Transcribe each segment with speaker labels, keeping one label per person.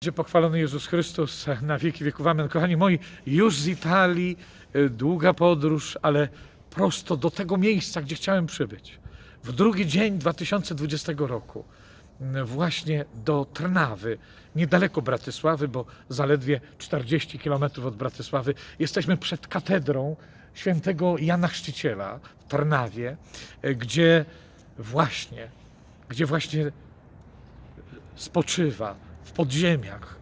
Speaker 1: Będzie pochwalony Jezus Chrystus na wieki wieków. Amen. Kochani moi, już z Italii y, długa podróż, ale prosto do tego miejsca, gdzie chciałem przybyć. W drugi dzień 2020 roku właśnie do Trnawy, niedaleko Bratysławy, bo zaledwie 40 km od Bratysławy. Jesteśmy przed katedrą świętego Jana Chrzciciela w Trnawie, y, gdzie właśnie, gdzie właśnie spoczywa w podziemiach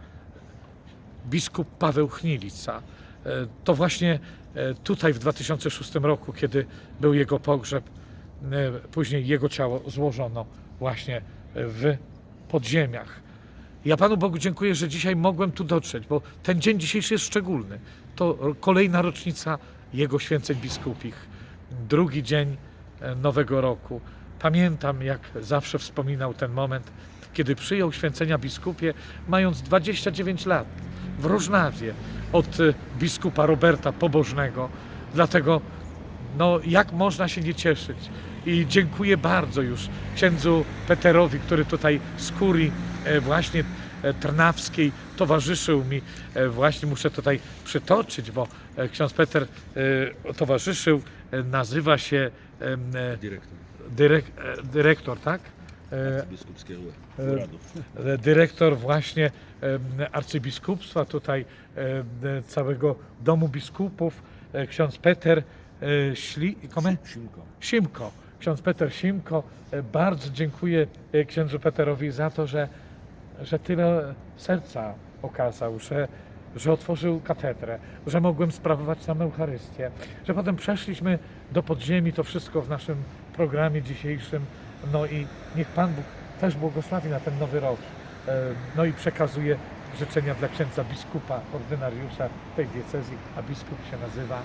Speaker 1: biskup Paweł Chnilica. E, To właśnie e, tutaj w 2006 roku, kiedy był jego pogrzeb, e, później jego ciało złożono właśnie w podziemiach. Ja Panu Bogu dziękuję, że dzisiaj mogłem tu dotrzeć, bo ten dzień dzisiejszy jest szczególny. To kolejna rocznica jego święceń biskupich. Drugi dzień Nowego Roku. Pamiętam, jak zawsze wspominał ten moment, kiedy przyjął święcenia biskupie, mając 29 lat w Rożnawie od e, biskupa Roberta Pobożnego. Dlatego no, jak można się nie cieszyć? I dziękuję bardzo już księdzu Peterowi, który tutaj z kurii e, właśnie e, trnawskiej towarzyszył mi. E, Właśnie muszę tutaj przytoczyć, bo ksiądz Peter towarzyszył, nazywa się
Speaker 2: Dyrektor
Speaker 1: dyrek, e, dyrektor, tak? E,
Speaker 2: biskupskiego
Speaker 1: e,
Speaker 2: uradu.
Speaker 1: e, dyrektor właśnie arcybiskupstwa tutaj całego domu biskupów, ksiądz Peter Śli, kome?
Speaker 2: Simko.
Speaker 1: Simko. Ksiądz Peter Simko. Bardzo dziękuję księdzu Peterowi za to, że, że tyle serca okazał, że, że otworzył katedrę, że mogłem sprawować tam Eucharystię, że potem przeszliśmy do podziemi, to wszystko w naszym programie dzisiejszym. No i niech Pan Bóg też błogosławi na ten nowy rok. E, No i przekazuje życzenia dla księdza biskupa, ordynariusza tej diecezji, a biskup się nazywa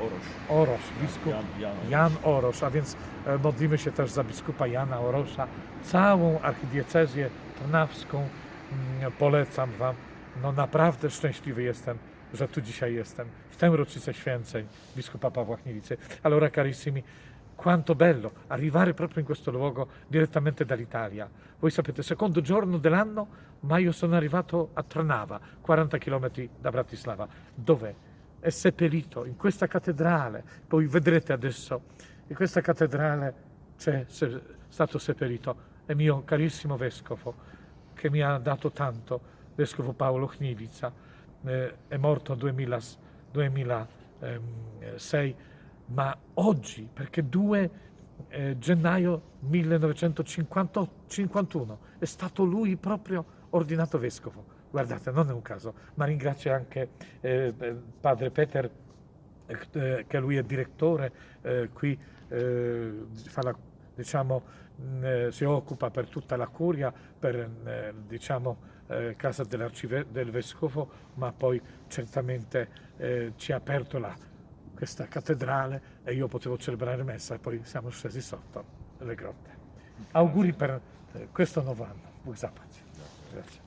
Speaker 2: Orosz.
Speaker 1: Orosz, biskup
Speaker 2: Jan, Jan.
Speaker 1: Jan Orosz, a więc e, modlimy się też za biskupa Jana Orosza. Całą archidiecezję trnawską mm, polecam Wam. No naprawdę szczęśliwy jestem, że tu dzisiaj jestem, w tę rocznicę święceń biskupa Pawła Chmielicy. Allora carissimi, quanto bello arrivare proprio in questo luogo direttamente dall'Italia. Voi sapete, secondo giorno dell'anno, ma io sono arrivato a Trnava, 40 km da Bratislava, dove è seppellito in questa cattedrale. Poi vedrete adesso, in questa cattedrale c'è stato seppellito il mio carissimo vescovo che mi ha dato tanto, vescovo Paolo Chnilica, eh, è morto nel 2000 2006, ma oggi, perché 2 eh, gennaio 1951 è stato lui proprio ordinato vescovo. Guardate, non è un caso, ma ringrazio anche eh, padre Peter, eh, che lui è direttore, eh, qui eh, fa la- diciamo, mh, eh, si occupa per tutta la curia, per eh, diciamo, eh, casa del vescovo, ma poi certamente eh, ci ha aperto la, questa cattedrale e io potevo celebrare messa e poi siamo scesi sotto le grotte. Auguri per eh, questo nuovo anno. Bóg zapłać. Grazie.